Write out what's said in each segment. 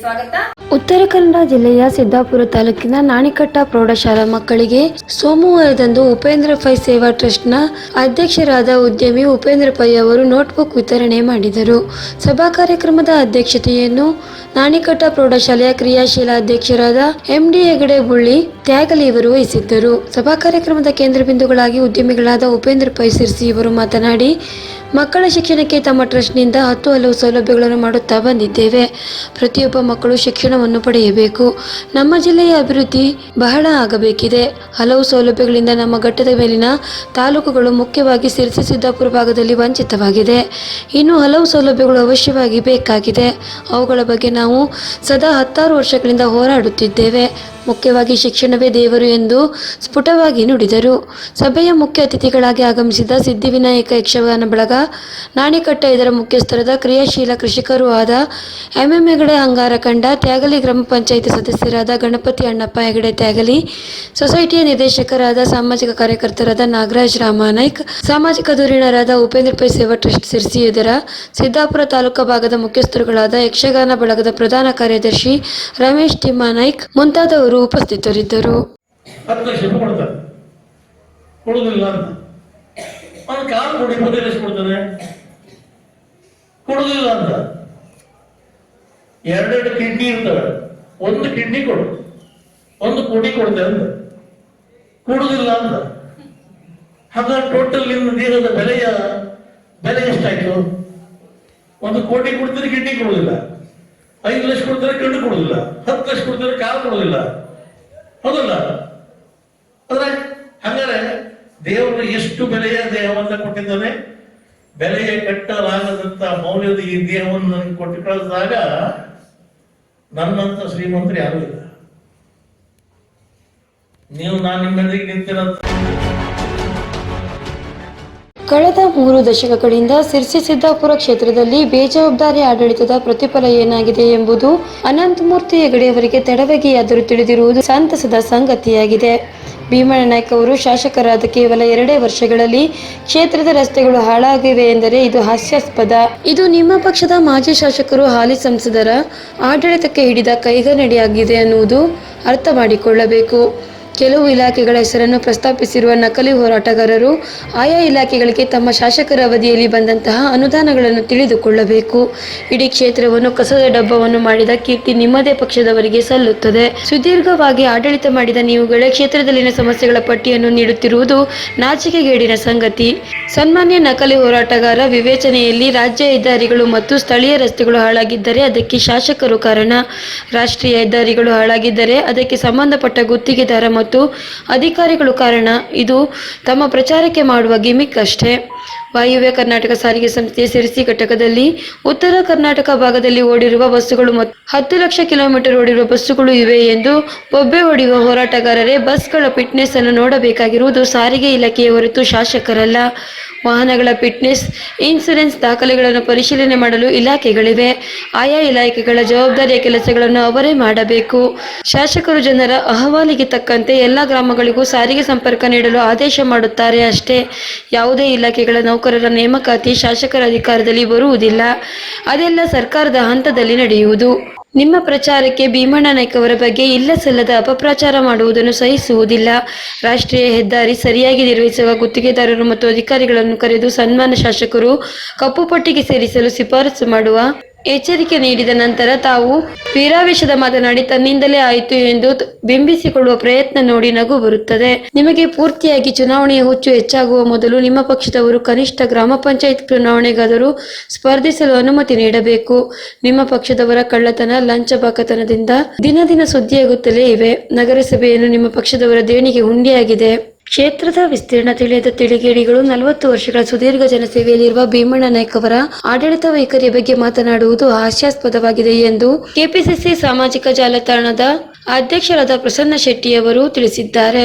ಸ್ವಾಗತ. ಉತ್ತರ ಕನ್ನಡ ಜಿಲ್ಲೆಯ ಸಿದ್ದಾಪುರ ತಾಲೂಕಿನ ನಾಣಿಕಟ್ಟ ಪ್ರೌಢಶಾಲಾ ಮಕ್ಕಳಿಗೆ ಸೋಮವಾರದಂದು ಉಪೇಂದ್ರ ಪೈ ಸೇವಾ ಟ್ರಸ್ಟ್ನ ಅಧ್ಯಕ್ಷರಾದ ಉದ್ಯಮಿ ಉಪೇಂದ್ರ ಪೈ ಅವರು ನೋಟ್ಬುಕ್ ವಿತರಣೆ ಮಾಡಿದರು. ಸಭಾ ಕಾರ್ಯಕ್ರಮದ ಅಧ್ಯಕ್ಷತೆಯನ್ನು ನಾಣಿಕಟ್ಟ ಪ್ರೌಢಶಾಲೆಯ ಕ್ರಿಯಾಶೀಲ ಅಧ್ಯಕ್ಷರಾದ ಎಂಡಿ ಹೆಗಡೆ ಬುಳ್ಳಿ ತ್ಯಾಗಲಿ ಇವರು ವಹಿಸಿದ್ದರು. ಸಭಾ ಕಾರ್ಯಕ್ರಮದ ಕೇಂದ್ರ ಬಿಂದುಗಳಾಗಿ ಉದ್ಯಮಿಗಳಾದ ಉಪೇಂದ್ರ ಪೈ ಸಿರ್ಸಿ ಇವರು ಮಾತನಾಡಿ ಮಕ್ಕಳ ಶಿಕ್ಷಣಕ್ಕೆ ತಮ್ಮ ಟ್ರಸ್ಟ್ನಿಂದ ಹತ್ತು ಹಲವು ಸೌಲಭ್ಯಗಳನ್ನು ಮಾಡುತ್ತಾ ಬಂದಿದ್ದೇವೆ. ಪ್ರತಿಯೊಬ್ಬ ಮಕ್ಕಳು ಶಿಕ್ಷಣವನ್ನು ಪಡೆಯಬೇಕು. ನಮ್ಮ ಜಿಲ್ಲೆಯ ಅಭಿವೃದ್ಧಿ ಬಹಳ ಆಗಬೇಕಿದೆ. ಹಲವು ಸೌಲಭ್ಯಗಳಿಂದ ನಮ್ಮ ಘಟ್ಟದ ಮೇಲಿನ ತಾಲೂಕುಗಳು ಮುಖ್ಯವಾಗಿ ಸಿರಸಿ ಸಿದ್ದಾಪುರ ಭಾಗದಲ್ಲಿ ವಂಚಿತವಾಗಿದೆ. ಇನ್ನು ಹಲವು ಸೌಲಭ್ಯಗಳು ಅವಶ್ಯವಾಗಿ ಬೇಕಾಗಿದೆ. ಅವುಗಳ ಬಗ್ಗೆ ನಾವು ಸದಾ ಹತ್ತಾರು ವರ್ಷಗಳಿಂದ ಹೋರಾಡುತ್ತಿದ್ದೇವೆ. ಮುಖ್ಯವಾಗಿ ಶಿಕ್ಷಣವೇ ದೇವರು ಎಂದು ಸ್ಫುಟವಾಗಿ ನುಡಿದರು. ಸಭೆಯ ಮುಖ್ಯ ಅತಿಥಿಗಳಾಗಿ ಆಗಮಿಸಿದ ಸಿದ್ಧಿವಿನಾಯಕ ಯಕ್ಷಗಾನ ಬಳಗ, ನಾಣಿಕಟ್ಟ ಇದರ ಮುಖ್ಯಸ್ಥರಾದ ಕ್ರಿಯಾಶೀಲ ಕೃಷಿಕರೂ ಆದ ಎಂಎಂ ಹೆಗಡೆ ಅಂಗಾರ ಕಂಡ ತ್ಯಾಗಲಿ ಗ್ರಾಮ ಪಂಚಾಯಿತಿ ಸದಸ್ಯರಾದ ಗಣಪತಿ ಅಣ್ಣಪ್ಪ ಹೆಗಡೆ ತ್ಯಾಗಲಿ, ಸೊಸೈಟಿಯ ನಿರ್ದೇಶಕರಾದ ಸಾಮಾಜಿಕ ಕಾರ್ಯಕರ್ತರಾದ ನಾಗರಾಜ್ ರಾಮಾನಾಯ್ಕ್, ಸಾಮಾಜಿಕ ಧುರೀಣರಾದ ಉಪೇಂದ್ರ ಪೈ ಸೇವಾ ಟ್ರಸ್ಟ್ ಸಿರ್ಸಿ ಇದರ ಸಿದ್ದಾಪುರ ತಾಲೂಕಾ ಭಾಗದ ಮುಖ್ಯಸ್ಥರುಗಳಾದ ಯಕ್ಷಗಾನ ಬಳಗದ ಪ್ರಧಾನ ಕಾರ್ಯದರ್ಶಿ ರಮೇಶ್ ತಿಮ್ಮಾನಾಯ್ಕ್, ಮುಂತಾದವರು ಉಪಸ್ಥಿತರಿದ್ದರು. ಹತ್ತು ಲಕ್ಷ ಕೊಡ್ತಾರೆ. ಕೊಡುದಿಲ್ಲ ಅಂತ. ಕಾಲು ಕೊಡಿ ಲಕ್ಷ ಕೊಡುದಿಲ್ಲ ಅಂತ. ಎರಡೆರಡು ಕಿಡ್ನಿ ಇರ್ತವೆ. ಒಂದು ಕಿಡ್ನಿ ಕೊಡು. ಒಂದು ಕೋಟಿ ಕೊಡುತ್ತೆ ಅಂತ. ಕೊಡುದಿಲ್ಲ ಅಂತ. ಹಾಗಾದ್ರೆ ಟೋಟಲ್ ನಿಮ್ಮ ದೇಹದ ಬೆಲೆಯ ಬೆಲೆ ಎಷ್ಟಾಯ್ತು? ಒಂದು ಕೋಟಿ ಕೊಡ್ತಾರೆ ಕಿಡ್ನಿ ಕೊಡುದಿಲ್ಲ. ಐದು ಲಕ್ಷ ಕೊಡ್ತಾರೆ ಕಣ್ಣು ಕೊಡುದಿಲ್ಲ. ಹತ್ತು ಲಕ್ಷ ಕೊಡ್ತಾರೆ ಕಾಲು ಕೊಡುದಿಲ್ಲ. ಹೌದಲ್ಲ? ಅಂದ್ರೆ ಹಂಗಾರೆ ದೇವರು ಎಷ್ಟು ಬೆಲೆಯ ದೇಹವನ್ನ ಕೊಟ್ಟಿದ್ದಾನೆ? ಬೆಲೆಯ ಕಟ್ಟಲಾಗದಂತ ಮೌಲ್ಯದ ಈ ದೇಹವನ್ನು ನನಗೆ ಕೊಟ್ಟು ಕಳಿಸಿದಾಗ ನನ್ನಂತ ಶ್ರೀಮಂತರು ಯಾರು ಇಲ್ಲ. ನೀವು ನಾನು ನಿಮ್ಮೆದುರಿಗೆ ನಿಂತಿರಂತ ಕಳೆದ ಮೂರು ದಶಕಗಳಿಂದ ಸಿರ್ಸಿ ಸಿದ್ದಾಪುರ ಕ್ಷೇತ್ರದಲ್ಲಿ ಬೇಜವಾಬ್ದಾರಿ ಆಡಳಿತದ ಪ್ರತಿಫಲ ಏನಾಗಿದೆ ಎಂಬುದು ಅನಂತಮೂರ್ತಿ ಹೆಗಡೆಯವರಿಗೆ ತಡವೆಗೆಯಾದರೂ ತಿಳಿದಿರುವುದು ಸಂತಸದ ಸಂಗತಿಯಾಗಿದೆ. ಭೀಮಣ್ಣ ನಾಯ್ಕ ಅವರು ಶಾಸಕರಾದ ಕೇವಲ ಎರಡೇ ವರ್ಷಗಳಲ್ಲಿ ಕ್ಷೇತ್ರದ ರಸ್ತೆಗಳು ಹಾಳಾಗಿವೆ ಎಂದರೆ ಇದು ಹಾಸ್ಯಾಸ್ಪದ. ಇದು ನಿಮ್ಮ ಪಕ್ಷದ ಮಾಜಿ ಶಾಸಕರು, ಹಾಲಿ ಸಂಸದರ ಆಡಳಿತಕ್ಕೆ ಹಿಡಿದ ಕೈಗನ್ನಡಿಯಾಗಿದೆ ಅನ್ನುವುದು ಅರ್ಥ ಮಾಡಿಕೊಳ್ಳಬೇಕು. ಕೆಲವು ಇಲಾಖೆಗಳ ಹೆಸರನ್ನು ಪ್ರಸ್ತಾಪಿಸಿರುವ ನಕಲಿ ಹೋರಾಟಗಾರರು ಆಯಾ ಇಲಾಖೆಗಳಿಗೆ ತಮ್ಮ ಶಾಸಕರ ಅವಧಿಯಲ್ಲಿ ಬಂದಂತಹ ಅನುದಾನಗಳನ್ನು ತಿಳಿದುಕೊಳ್ಳಬೇಕು. ಇಡೀ ಕ್ಷೇತ್ರವನ್ನು ಕಸದ ಡಬ್ಬವನ್ನು ಮಾಡಿದ ಕೀರ್ತಿ ನಿಮ್ಮದೇ ಪಕ್ಷದವರಿಗೆ ಸಲ್ಲುತ್ತದೆ. ಸುದೀರ್ಘವಾಗಿ ಆಡಳಿತ ಮಾಡಿದ ನೀವುಗಳೇ ಕ್ಷೇತ್ರದಲ್ಲಿನ ಸಮಸ್ಯೆಗಳ ಪಟ್ಟಿಯನ್ನು ನೀಡುತ್ತಿರುವುದು ನಾಚಿಕೆಗೇಡಿನ ಸಂಗತಿ. ಸನ್ಮಾನ್ಯ ನಕಲಿ ಹೋರಾಟಗಾರ ವಿವೇಚನೆಯಲ್ಲಿ ರಾಜ್ಯ ಹೆದ್ದಾರಿಗಳು ಮತ್ತು ಸ್ಥಳೀಯ ರಸ್ತೆಗಳು ಹಾಳಾಗಿದ್ದರೆ ಅದಕ್ಕೆ ಶಾಸಕರು ಕಾರಣ. ರಾಷ್ಟ್ರೀಯ ಹೆದ್ದಾರಿಗಳು ಹಾಳಾಗಿದ್ದರೆ ಅದಕ್ಕೆ ಸಂಬಂಧಪಟ್ಟ ಗುತ್ತಿಗೆದಾರ ಮತ್ತು ಅಧಿಕಾರಿಗಳು ಕಾರಣ ಇದು ತಮ್ಮ ಪ್ರಚಾರಕ್ಕೆ ಮಾಡುವ ಗಿಮಿಕ್ ಅಷ್ಟೇ. ವಾಯುವ್ಯ ಕರ್ನಾಟಕ ಸಾರಿಗೆ ಸಂಸ್ಥೆಯ ಸಿರಿಸಿ ಘಟಕದಲ್ಲಿ ಉತ್ತರ ಕರ್ನಾಟಕ ಭಾಗದಲ್ಲಿ ಓಡಿರುವ ಬಸ್ಸುಗಳು ಮತ್ತು ಹತ್ತು ಲಕ್ಷ ಕಿಲೋಮೀಟರ್ ಓಡಿರುವ ಬಸ್ಸುಗಳು ಇವೆ ಎಂದು ಬೊಬ್ಬೆ ಹೊಡೆಯುವ ಹೋರಾಟಗಾರರೇ ಬಸ್ಗಳ ಫಿಟ್ನೆಸ್ ಅನ್ನು ನೋಡಬೇಕಾಗಿರುವುದು ಸಾರಿಗೆ ಇಲಾಖೆಯ ಹೊರತು ಶಾಸಕರಲ್ಲ. ವಾಹನಗಳ ಫಿಟ್ನೆಸ್, ಇನ್ಸೂರೆನ್ಸ್ ದಾಖಲೆಗಳನ್ನು ಪರಿಶೀಲನೆ ಮಾಡಲು ಇಲಾಖೆಗಳಿವೆ. ಆಯಾ ಇಲಾಖೆಗಳ ಜವಾಬ್ದಾರಿಯ ಕೆಲಸಗಳನ್ನು ಅವರೇ ಮಾಡಬೇಕು. ಶಾಸಕರು ಜನರ ಅಹವಾಲಿಗೆ ತಕ್ಕಂತೆ ಎಲ್ಲ ಗ್ರಾಮಗಳಿಗೂ ಸಾರಿಗೆ ಸಂಪರ್ಕ ನೀಡಲು ಆದೇಶ ಮಾಡುತ್ತಾರೆ ಅಷ್ಟೇ. ಯಾವುದೇ ಇಲಾಖೆಗಳ ನೌಕರರ ನೇಮಕಾತಿ ಶಾಸಕರ ಅಧಿಕಾರದಲ್ಲಿ ಬರುವುದಿಲ್ಲ. ಅದೆಲ್ಲ ಸರ್ಕಾರದ ಹಂತದಲ್ಲಿ ನಡೆಯುವುದು. ನಿಮ್ಮ ಪ್ರಚಾರಕ್ಕೆ ಭೀಮಣ್ಣ ನಾಯ್ಕ ಅವರ ಬಗ್ಗೆ ಇಲ್ಲ ಸಲ್ಲದ ಅಪಪ್ರಚಾರ ಮಾಡುವುದನ್ನು ಸಹಿಸುವುದಿಲ್ಲ. ರಾಷ್ಟ್ರೀಯ ಹೆದ್ದಾರಿ ಸರಿಯಾಗಿ ನಿರ್ವಹಿಸುವ ಗುತ್ತಿಗೆದಾರರು ಮತ್ತು ಅಧಿಕಾರಿಗಳನ್ನು ಕರೆದು ಸನ್ಮಾನ ಶಾಸಕರು ಕಪ್ಪು ಪಟ್ಟಿಗೆ ಸೇರಿಸಲು ಶಿಫಾರಸು ಮಾಡುವ ಎಚ್ಚರಿಕೆ ನೀಡಿದ ನಂತರ ತಾವು ವೀರಾವೇಶದ ಮಾತನಾಡಿ, ತನ್ನಿಂದಲೇ ಆಯಿತು ಎಂದು ಬಿಂಬಿಸಿಕೊಳ್ಳುವ ಪ್ರಯತ್ನ ನೋಡಿ ನಗು ಬರುತ್ತದೆ. ನಿಮಗೆ ಪೂರ್ತಿಯಾಗಿ ಚುನಾವಣೆಯ ಹುಚ್ಚು ಹೆಚ್ಚಾಗುವ ಮೊದಲು ನಿಮ್ಮ ಪಕ್ಷದವರು ಕನಿಷ್ಠ ಗ್ರಾಮ ಪಂಚಾಯತ್ ಚುನಾವಣೆಗಾದರೂ ಸ್ಪರ್ಧಿಸಲು ಅನುಮತಿ ನೀಡಬೇಕು. ನಿಮ್ಮ ಪಕ್ಷದವರ ಕಳ್ಳತನ ಲಂಚ ಬಾಕತನದಿಂದ ದಿನ ದಿನ ಸುದ್ದಿಯಾಗುತ್ತಲೇ ಇವೆ. ನಗರಸಭೆಯನ್ನು ನಿಮ್ಮ ಪಕ್ಷದವರ ದೇಣಿಗೆ ಹುಂಡಿಯಾಗಿದೆ. ಕ್ಷೇತ್ರದ ವಿಸ್ತೀರ್ಣ ತಿಳಿಯದ ತಿಳಿಗೇಡಿಗಳು ನಲವತ್ತು ವರ್ಷಗಳ ಸುದೀರ್ಘ ಜನಸೇವೆಯಲ್ಲಿರುವ ಭೀಮಣ್ಣ ನಾಯ್ಕ ಅವರ ಆಡಳಿತ ವೈಖರಿಯ ಬಗ್ಗೆ ಮಾತನಾಡುವುದು ಹಾಸ್ಯಾಸ್ಪದವಾಗಿದೆ ಎಂದು ಕೆಪಿಸಿಸಿ ಸಾಮಾಜಿಕ ಜಾಲತಾಣದ ಅಧ್ಯಕ್ಷರಾದ ಪ್ರಸನ್ನ ಶೆಟ್ಟಿಯವರು ತಿಳಿಸಿದ್ದಾರೆ.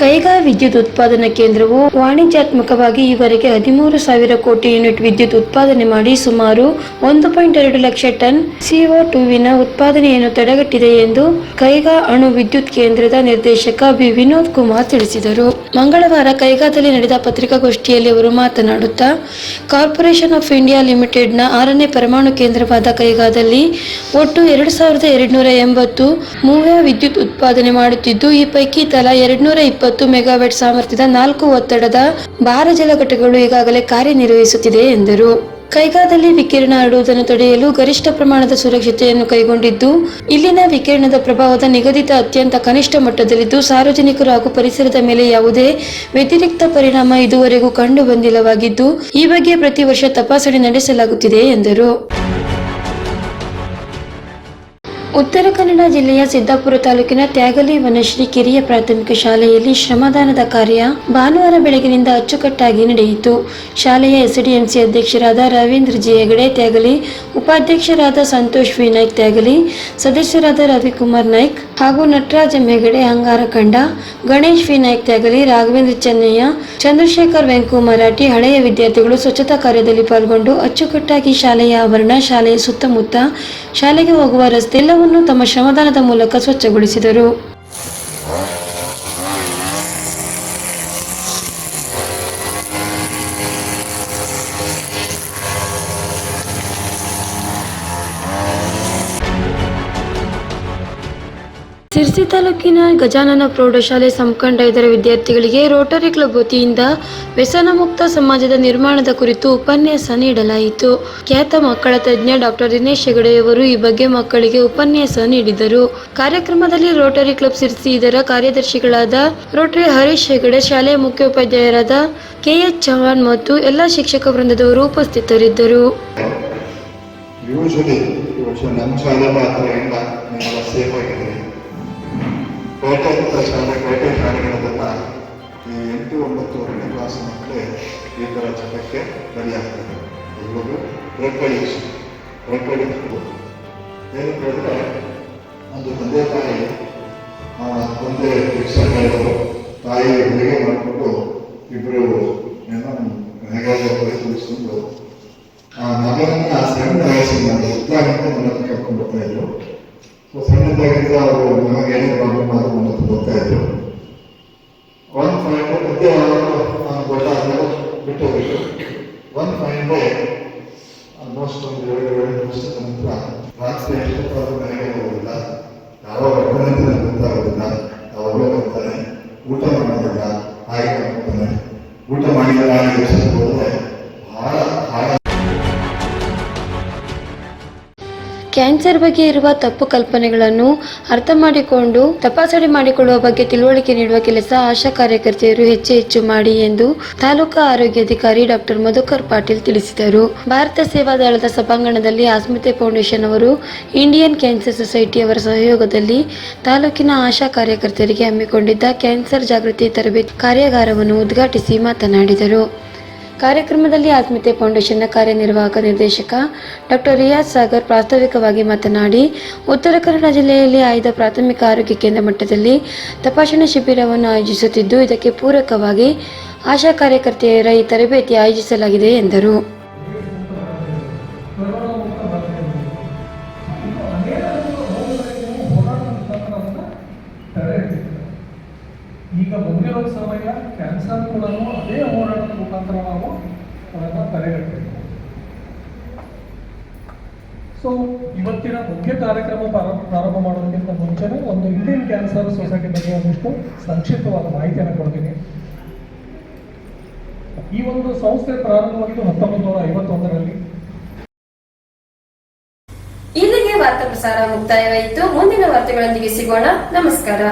Kaiga ವಿದ್ಯುತ್ ಉತ್ಪಾದನಾ ಕೇಂದ್ರವು ವಾಣಿಜ್ಯಾತ್ಮಕವಾಗಿ ಈವರೆಗೆ ಹದಿಮೂರು ಸಾವಿರ ಕೋಟಿ ಯೂನಿಟ್ ವಿದ್ಯುತ್ ಉತ್ಪಾದನೆ ಮಾಡಿ ಸುಮಾರು ಒಂದು ಪಾಯಿಂಟ್ ಎರಡು ಲಕ್ಷ ಟನ್ ಸಿಒ ಟೂವಿನ ಉತ್ಪಾದನೆಯನ್ನು ತಡೆಗಟ್ಟಿದೆ ಎಂದು ಕೈಗಾ ಅಣು ವಿದ್ಯುತ್ ಕೇಂದ್ರದ ನಿರ್ದೇಶಕ ಬಿ ವಿನೋದ್ ಕುಮಾರ್ ತಿಳಿಸಿದರು. ಮಂಗಳವಾರ ಕೈಗಾದಲ್ಲಿ ನಡೆದ ಪತ್ರಿಕಾಗೋಷ್ಠಿಯಲ್ಲಿ ಅವರು ಮಾತನಾಡುತ್ತಾ, ಕಾರ್ಪೊರೇಷನ್ ಆಫ್ ಇಂಡಿಯಾ ಲಿಮಿಟೆಡ್ನ ಆರನೇ ಪರಮಾಣು ಕೇಂದ್ರವಾದ ಕೈಗಾದಲ್ಲಿ ಒಟ್ಟು ಎರಡು ಸಾವಿರದ ಎರಡುನೂರ ಎಂಬತ್ತು ಮೂವ್ಯ ವಿದ್ಯುತ್ ಉತ್ಪಾದನೆ ಮಾಡುತ್ತಿದ್ದು, ಈ ಪೈಕಿ ತಲಾ ಎರಡ್ನೂರ ಇಪ್ಪತ್ತು ಮೆಗಾವ್ಯಾಟ್ ಸಾಮರ್ಥ್ಯದ ನಾಲ್ಕು ಒತ್ತಡದ ಭಾರ ಜಲ ಘಟಕಗಳು ಈಗಾಗಲೇ ಕಾರ್ಯನಿರ್ವಹಿಸುತ್ತಿದೆ ಎಂದರು. ಕೈಗಾದಲ್ಲಿ ವಿಕಿರಣ ಹರಡುವುದನ್ನು ತಡೆಯಲು ಗರಿಷ್ಠ ಪ್ರಮಾಣದ ಸುರಕ್ಷತೆಯನ್ನು ಕೈಗೊಂಡಿದ್ದು, ಇಲ್ಲಿನ ವಿಕಿರಣದ ಪ್ರಭಾವದ ನಿಗದಿತ ಅತ್ಯಂತ ಕನಿಷ್ಠ ಮಟ್ಟದಲ್ಲಿದ್ದು ಸಾರ್ವಜನಿಕರು ಹಾಗೂ ಪರಿಸರದ ಮೇಲೆ ಯಾವುದೇ ವ್ಯತಿರಿಕ್ತ ಪರಿಣಾಮ ಇದುವರೆಗೂ ಕಂಡುಬಂದಿಲ್ಲವಾಗಿದ್ದು, ಈ ಬಗ್ಗೆ ಪ್ರತಿ ವರ್ಷ ತಪಾಸಣೆ ನಡೆಸಲಾಗುತ್ತಿದೆ ಎಂದರು. ಉತ್ತರ ಕನ್ನಡ ಜಿಲ್ಲೆಯ ಸಿದ್ದಾಪುರ ತಾಲೂಕಿನ ತ್ಯಾಗಲಿ ವನಶ್ರೀ ಕಿರಿಯ ಪ್ರಾಥಮಿಕ ಶಾಲೆಯಲ್ಲಿ ಶ್ರಮದಾನದ ಕಾರ್ಯ ಭಾನುವಾರ ಬೆಳಗಿನಿಂದ ಅಚ್ಚುಕಟ್ಟಾಗಿ ನಡೆಯಿತು. ಶಾಲೆಯ ಎಸ್ಡಿಎಂಸಿ ಅಧ್ಯಕ್ಷರಾದ ರವೀಂದ್ರ ಜಿ. ಹೆಗಡೆ ತ್ಯಾಗಲಿ, ಉಪಾಧ್ಯಕ್ಷರಾದ ಸಂತೋಷ್ ವಿ. ನಾಯ್ಕ್ ತ್ಯಾಗಲಿ, ಸದಸ್ಯರಾದ ರವಿಕುಮಾರ್ ನಾಯ್ಕ್ ಹಾಗೂ ನಟರಾಜ ಹೆಗಡೆ ಅಂಗಾರಕಂಡ ಗಣೇಶ್ ವಿ. ನಾಯ್ಕ್ ತ್ಯಾಗಲಿ, ರಾಘವೇಂದ್ರ ಚೆನ್ನಯ್ಯ, ಚಂದ್ರಶೇಖರ್ ವೆಂಕು ಮರಾಠಿ ಹಳೆಯ ವಿದ್ಯಾರ್ಥಿಗಳು ಸ್ವಚ್ಛತಾ ಕಾರ್ಯದಲ್ಲಿ ಪಾಲ್ಗೊಂಡು ಅಚ್ಚುಕಟ್ಟಾಗಿ ಶಾಲೆಯ ಆವರಣ, ಶಾಲೆಯ ಸುತ್ತಮುತ್ತ ಶಾಲೆಗೆ ಹೋಗುವ ರಸ್ತೆ ತಮ್ಮ ಶ್ರಮದಾನದ ಮೂಲಕ ಸ್ವಚ್ಛಗೊಳಿಸಿದರು. ಸಿರ್ಸಿ ತಾಲೂಕಿನ ಗಜಾನನ ಪ್ರೌಢಶಾಲೆ ಸಂಕಂಡ ಇದರ ವಿದ್ಯಾರ್ಥಿಗಳಿಗೆ ರೋಟರಿ ಕ್ಲಬ್ ವತಿಯಿಂದ ವ್ಯಸನ ಮುಕ್ತ ಸಮಾಜದ ನಿರ್ಮಾಣದ ಕುರಿತು ಉಪನ್ಯಾಸ ನೀಡಲಾಯಿತು. ಖ್ಯಾತ ಮಕ್ಕಳ ತಜ್ಞ ಡಾಕ್ಟರ್ ದಿನೇಶ್ ಹೆಗಡೆಯವರು ಈ ಬಗ್ಗೆ ಮಕ್ಕಳಿಗೆ ಉಪನ್ಯಾಸ ನೀಡಿದರು. ಕಾರ್ಯಕ್ರಮದಲ್ಲಿ ರೋಟರಿ ಕ್ಲಬ್ ಸಿರ್ಸಿ ಇದರ ಕಾರ್ಯದರ್ಶಿಗಳಾದ ರೋಟರಿ ಹರೀಶ್ ಹೆಗಡೆ ಶಾಲೆಯ ಮುಖ್ಯೋಪಾಧ್ಯಾಯರಾದ ಕೆಎಚ್ ಚೌಹಾಣ್ ಮತ್ತು ಎಲ್ಲ ಶಿಕ್ಷಕ ವೃಂದದವರು ಉಪಸ್ಥಿತರಿದ್ದರು. ಕೋಟೆ ಅಂತ ಶಾಲೆ ಕೋಟೆ ಶಾಲೆಗಳಲ್ಲೆಲ್ಲ ಈ ಎಂಟು ಒಂಬತ್ತು ಒಂದನೇ ಕ್ಲಾಸ್ ಮಕ್ಕಳೇ ಈ ಥರ ಚಟಕ್ಕೆ ಬಲಿಯಾಗ್ತದೆ ಇವಾಗ ಪ್ರಕಟಿಸ್ ಪ್ರಕಟಿಸ್ಬೋದು ಏನಂತ ಹೇಳಿದ್ರೆ ಒಂದು ತಂದೆ ತಾಯಿ ಆ, ತಂದೆ ಶಿಕ್ಷಕರು ತಾಯಿ ಅಡುಗೆ ಮಾಡಿಕೊಂಡು ಇಬ್ಬರು ಏನೋ ಹೇಗಾದ್ರೂ ಪರಿಶೀಲಿಸ್ಕೊಂಡು ಆ ಮಗನನ್ನ ಸಣ್ಣ ವಯಸ್ಸಿನಲ್ಲಿ ಉದ್ದಾಗಂತ ಮನೆಗೆ ಕರ್ಕೊಂಡು ಬರ್ತಾ ಇದ್ರು. ಸೊ ಅವರು ನಮಗೆ ಏನೇ ಪ್ರಾಬ್ಲಮ್ ಆದ್ರೂ ಹತ್ರ ಬರ್ತಾ ಇದ್ರು ಒಂದು ಪಾಯಿಂಟ್ ಮಧ್ಯೆ ನಾನು ಆದ್ಮೇಲೆ ಬಿಟ್ಟು ಹೋಗಿದ್ರು ಒಂದು ಪಾಯಿಂಟ್ ಆಲ್ಮೋಸ್ಟ್ ಒಂದು ಎರಡು ಎರಡು ವರ್ಷದ ನಂತರ ರಾತ್ರಿ ಎಷ್ಟೊತ್ತಾದ್ರೂ ಮನೆಗೆ ಹೋಗೋದಿಲ್ಲ. ಯಾವಾಗ ಹೊರಗಡೆ ನನಗೆ ಗೊತ್ತಾಗೋದಿಲ್ಲ. ಯಾವಾಗಲೂ ಬರ್ತಾನೆ ಊಟ ಮಾಡೋದಿಲ್ಲ ಹಾಗೆ ಮಾಡ್ಕೊತಾನೆ ಊಟ ಮಾಡಿದ ಹೋದ್ರೆ ಕ್ಯಾನ್ಸರ್ ಬಗ್ಗೆ ಇರುವ ತಪ್ಪು ಕಲ್ಪನೆಗಳನ್ನು ಅರ್ಥ ಮಾಡಿಕೊಂಡು, ತಪಾಸಣೆ ಮಾಡಿಕೊಳ್ಳುವ ಬಗ್ಗೆ ತಿಳುವಳಿಕೆ ನೀಡುವ ಕೆಲಸ ಆಶಾ ಕಾರ್ಯಕರ್ತೆಯರು ಹೆಚ್ಚು ಹೆಚ್ಚು ಮಾಡಿ ಎಂದು ತಾಲೂಕಾ ಆರೋಗ್ಯಾಧಿಕಾರಿ ಡಾಕ್ಟರ್ ಮಧುಕರ್ ಪಾಟೀಲ್ ತಿಳಿಸಿದರು. ಭಾರತ ಸೇವಾದಳದ ಸಭಾಂಗಣದಲ್ಲಿ ಆಸ್ಮಿತೆ ಫೌಂಡೇಶನ್ ಅವರು ಇಂಡಿಯನ್ ಕ್ಯಾನ್ಸರ್ ಸೊಸೈಟಿ ಅವರ ಸಹಯೋಗದಲ್ಲಿ ತಾಲೂಕಿನ ಆಶಾ ಕಾರ್ಯಕರ್ತರಿಗೆ ಹಮ್ಮಿಕೊಂಡಿದ್ದ ಕ್ಯಾನ್ಸರ್ ಜಾಗೃತಿ ತರಬೇತಿ ಕಾರ್ಯಾಗಾರವನ್ನು ಉದ್ಘಾಟಿಸಿ ಮಾತನಾಡಿದರು. ಕಾರ್ಯಕ್ರಮದಲ್ಲಿ ಆತ್ಮೀಯತೆ ಫೌಂಡೇಶನ್ನ ಕಾರ್ಯನಿರ್ವಾಹಕ ನಿರ್ದೇಶಕ ಡಾಕ್ಟರ್ ರಿಯಾಜ್ ಸಾಗರ್ ಪ್ರಾಸ್ತಾವಿಕವಾಗಿ ಮಾತನಾಡಿ, ಉತ್ತರ ಕನ್ನಡ ಜಿಲ್ಲೆಯಲ್ಲಿ ಆಯ್ದ ಪ್ರಾಥಮಿಕ ಆರೋಗ್ಯ ಕೇಂದ್ರ ಮಟ್ಟದಲ್ಲಿ ತಪಾಸಣಾ ಶಿಬಿರವನ್ನು ಆಯೋಜಿಸುತ್ತಿದ್ದು, ಇದಕ್ಕೆ ಪೂರಕವಾಗಿ ಆಶಾ ಕಾರ್ಯಕರ್ತೆಯರ ಈ ತರಬೇತಿ ಆಯೋಜಿಸಲಾಗಿದೆ ಎಂದರು. ಮುಖಾಂತರ ನಾವು ಅದನ್ನು ತಡೆಗಟ್ಟಬೇಕು. ಸೊ ಇವತ್ತಿನ ಮುಖ್ಯ ಕಾರ್ಯಕ್ರಮ ಪ್ರಾರಂಭ ಮಾಡೋದಕ್ಕಿಂತ ಮುಂಚೆನೆ ಒಂದು ಇಂಡಿಯನ್ ಕ್ಯಾನ್ಸರ್ ಸೊಸೈಟಿ ಬಗ್ಗೆ ಒಂದಿಷ್ಟು ಸಂಕ್ಷಿಪ್ತವಾದ ಮಾಹಿತಿಯನ್ನು ಕೊಡ್ತೀನಿ. ಈ ಒಂದು ಸಂಸ್ಥೆ ಪ್ರಾರಂಭವಾಗಿದ್ದು ಹತ್ತೊಂಬತ್ತು ನೂರ ಐವತ್ತೊಂದರಲ್ಲಿ. ಇಲ್ಲಿಗೆ ವಾರ್ತಾ ಪ್ರಸಾರ ಮುಕ್ತಾಯವಾಯಿತು. ಮುಂದಿನ ವಾರ್ತೆಗಳೊಂದಿಗೆ ಸಿಗೋಣ. ನಮಸ್ಕಾರ.